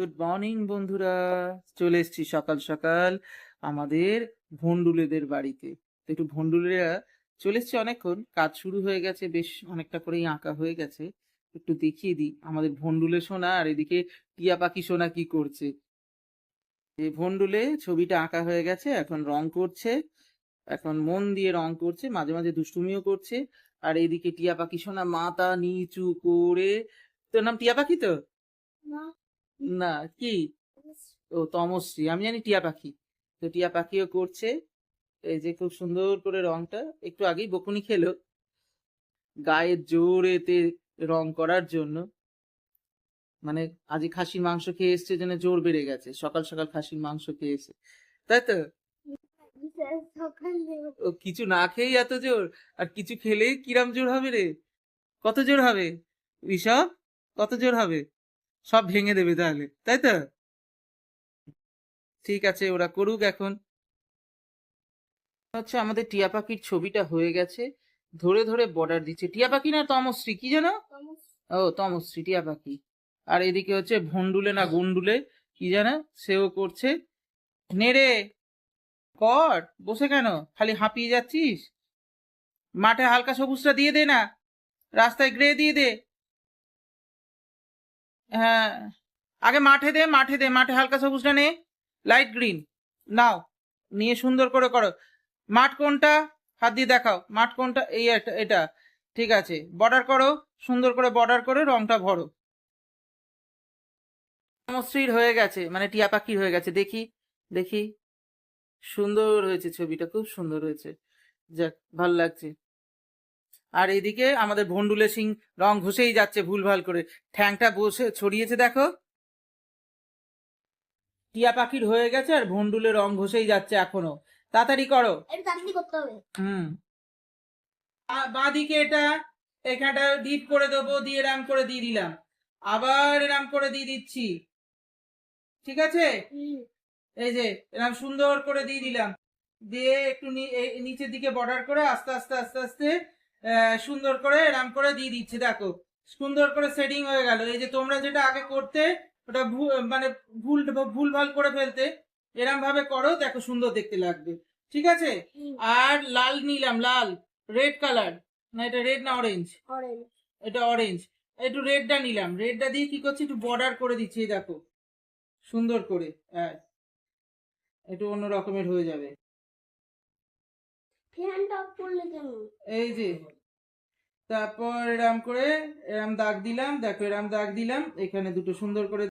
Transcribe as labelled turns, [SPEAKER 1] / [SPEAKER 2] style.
[SPEAKER 1] Good morning বন্ধুরা। চলে এসেছি সকাল সকাল আমাদের ভন্ডুলেদের বাড়িতে। তো একটু ভন্ডুলেরা চলে এসছে অনেকক্ষণ, কাজ শুরু হয়ে গেছে, বেশ অনেকটা করেই আঁকা হয়ে গেছে। একটু দেখিয়ে দিই, আমাদের ভন্ডুলে সোনা আর এদিকে টিয়া পাখি সোনা কি করছে। যে ভন্ডুলে ছবিটা আঁকা হয়ে গেছে, এখন রং করছে, এখন মন দিয়ে রং করছে, মাঝে মাঝে দুষ্টুমিও করছে। আর এইদিকে টিয়া পাখি সোনা মাথা নিচু করে, তোর নাম টিয়া পাখি তো? না, কি? ও, তমশ্রী। আমি জানি টিয়া পাখি। তো টিয়া পাখিও করছে। এই যে খুব সুন্দর করে রংটা। একটু আগেই বকুনি খেলো। গায়ের জোরেতে রং করার জন্য। মানে আজ খাসির মাংস খেয়ে এসছে জন্য জোর বেড়ে গেছে। সকাল সকাল খাসির মাংস খেয়ে এসে। তাই তো? ও, কিছু না খেয়েই এত জোর? আর কিছু খেলেই কিরাম জোর হবে রে? কত জোর হবে? ঋষভ, কত জোর হবে? সব ভেঙে দেবে তাহলে তাই তো? ঠিক আছে ওরা করুক এখন। হচ্ছে আমাদের টিয়া পাখির ছবিটা হয়ে গেছে। ধরে ধরে বর্ডার দিচ্ছে। টিয়া পাখি না তমশ্রী কি যেন? ও তমশ্রী টিয়া পাখি। আর এদিকে হচ্ছে ভন্ডুলে না গন্ডুলে কি জানে সেও করছে। নেড়ে কর বসে কেন? খালি হাঁপিয়ে যাচ্ছিস? মাঠে হালকা সবুজটা দিয়ে দে না। রাস্তায় গ্রে দিয়ে দে। হ্যাঁ। আগে মাঠে দে মাঠে দে, মাঠে হালকা সবুজটা নে। লাইট গ্রিন নাও, নিয়ে সুন্দর করে করো। মাঠ কোনটা? হাত দিয়ে দেখাও। মাঠ কোনটা? এই এটা। ঠিক আছে। বর্ডার করো, সুন্দর করে বর্ডার করে রংটা ভরো। সমশ্রীর হয়ে গেছে মানে টিয়া পাখির হয়ে গেছে। দেখি দেখি। সুন্দর হয়েছে ছবিটা, খুব সুন্দর হয়েছে। যাক, ভালো লাগছে। আর এদিকে আমাদের ভন্ডুলে সিং রং ঘষেই যাচ্ছে ভুলভাল করে। ঠ্যাংটা বসে ছড়িয়েছে দেখো। টিয়া পাখির হয়ে গেছে আর ভন্ডুলে রং ঘষেই যাচ্ছে এখনও। তাড়াতাড়ি করো। হুম। বাঁদিকে এটা এখানটা ডিপ করে দেবো দিয়ে এরাম করে দিয়ে দিলাম। আবার এরাম করে দিয়ে দিচ্ছি। ঠিক আছে? এই যে এরকম সুন্দর করে দিয়ে দিলাম। দিয়ে একটু নিচের দিকে বর্ডার করে আস্তে আস্তে আস্তে আস্তে সুন্দর করে এরম করে দিয়ে দিচ্ছি দেখো। সুন্দর করে সেটিং হয়ে গেল। এই যে তোমরা যেটা আগে করতে ওটা মানে ভুল ভুল ভালো করে ফেলতে এরম ভাবে করো দেখো সুন্দর দেখতে লাগবে। ঠিক আছে? আর লাল নিলাম লাল। রেড কালার না এটা রেড না অরেঞ্জ
[SPEAKER 2] অরেঞ্জ
[SPEAKER 1] এটা অরেঞ্জ একটু রেডটা নিলাম। রেডটা দিয়ে কি করছি? একটু বর্ডার করে দিচ্ছি দেখো। সুন্দর করে হ্যাঁ। একটু অন্য রকমের হয়ে যাবে। এই যে, তারপর এরাম করে, এরাম দাগ দিলাম, দেখো এরাম দাগ দিলাম, এখানে দুটো সুন্দর করে